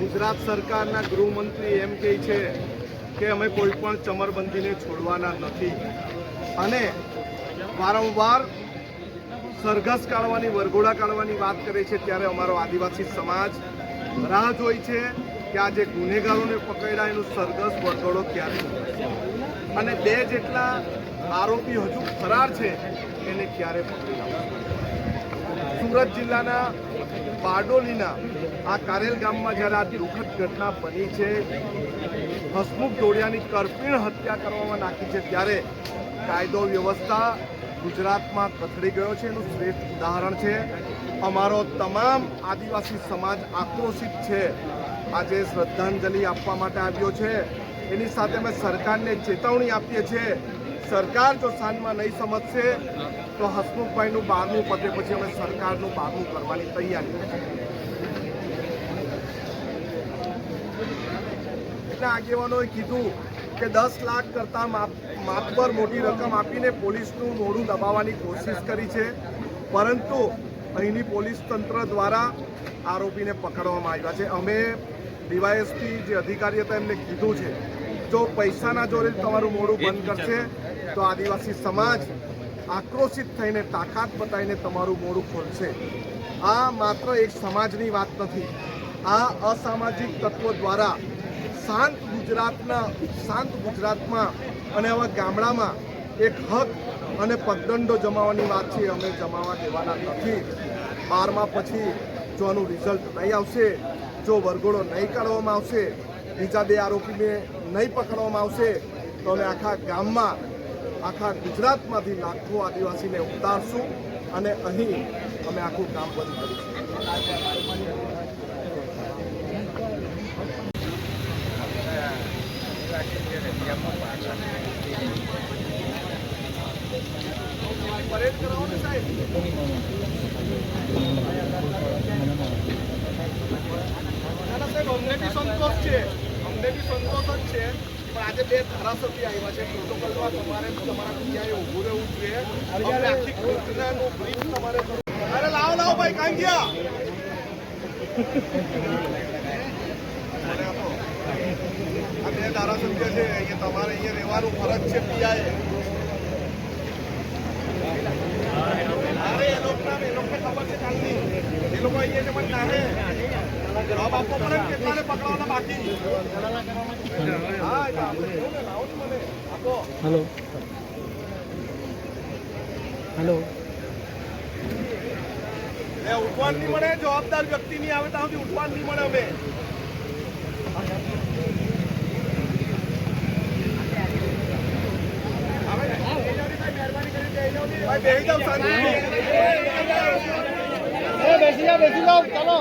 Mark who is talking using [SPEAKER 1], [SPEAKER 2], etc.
[SPEAKER 1] ગુજરાત સરકારના ગૃહમંત્રી એમ કહે છે કે અમે કોઈ પણ ચમરબંધીને છોડવાના નથી. અને વારંવાર સરઘસ કાઢવાની, વરઘોડા કાઢવાની વાત કરે છે ત્યારે અમારો આદિવાસી સમાજ રાહ જોઈ છે કે આ જે ગુનેગારોને પકડ્યા એનું સરઘસ, વરઘોડો ક્યારે અને બે જેટલા આરોપી હજુ ફરાર છે, એને ક્યારે પકડી સુરત જિલ્લાના બારડોલીના આ કારેલ ગામમાં જ્યારે આ દુઃખદ ઘટના બની છે, હસમુખ ડોડિયાની કરપીણ હત્યા કરવામાં નાખી છે, ત્યારે કાયદો વ્યવસ્થા ગુજરાતમાં કથળી ગયો છે, એનું શ્રેષ્ઠ ઉદાહરણ છે. અમારો તમામ આદિવાસી સમાજ આક્રોશિત છે. આજે શ્રદ્ધાંજલિ આપવા માટે આવ્યો છે. એની સાથે અમે સરકારને ચેતવણી આપીએ છીએ. સરકાર જો સાંજમાં નહીં સમજશે, તો હસમુખભાઈનું બારમું પતે પછી અમે સરકારનું બારમું કરવાની તૈયારી છે એટલે આગેવાનોએ કીધું કે દસ લાખ કરતા માતબર મોટી રકમ આપીને પોલીસનું મોઢું દબાવવાની કોશિશ કરી છે. પરંતુ અહીંની પોલીસ તંત્ર દ્વારા આરોપીને પકડવામાં આવ્યા છે. અમે ડીવાયએસપી જે અધિકારી હતા એમને કીધું છે જો પૈસાના જોરે તમારું મોઢું બંધ કરશે તો આદિવાસી સમાજ આક્રોશિત થઈને તાકાત બતાવીને તમારું મોડું ખોલશે. આ માત્ર એક સમાજની વાત નથી. આ અસામાજિક તત્વો દ્વારા શાંત ગુજરાતના, શાંત ગુજરાતમાં અને આવા ગામડામાં એક હક અને પગદંડો જમાવાની વાત છે, અમે જમાવા દેવાના નથી. બારમા પછી જો આનું રિઝલ્ટ નહીં આવશે, જો વરઘોડો નહીં કાઢવામાં આવશે, બીજા બે આરોપીને નહીં પકડવામાં આવશે, તો અમે આખા ગામમાં, આખા ગુજરાતમાંથી લાખો આદિવાસીને ઉતારશું અને અહીં અમે આખું કામ બંધ કરીશું. પરેડ કરાવો ને સાહેબ. અમને બી સંતોષ છે. અમને બી સંતોષ જ છે. પણ આજે બે ધારાસભ્ય આવ્યા છે. પ્રોટોકોલમાં તમારે તમારા ક્યાંય ઊભું રહેવું જોઈએ. અમને આખી ઘટનાનું તમારે લાવો લાવો, ભાઈ કાંઈ ગયા મને આ બે ધારાસભ્ય છે, અહીંયા તમારે અહીંયા રહેવાનું ફરજ છે પીઆઈ અરે એ લોકોના એ લોકોને ખબર છે કાલની અહીંયા પણ નાહે જવાબ આપવો પડે કેટલાને પકડવાના બાકી હા એટલે આપણે કહ્યું ને, લાવો ને મને આપો
[SPEAKER 2] હલો હલો
[SPEAKER 1] એ ઉઠવાન નહીં મળે જવાબદાર વ્યક્તિ નહીં આવે ત્યાં સુધી ઉઠવાન નહીં મળે અમે શાંતિથી.
[SPEAKER 2] બેસી যাও বেশি যাও চলো।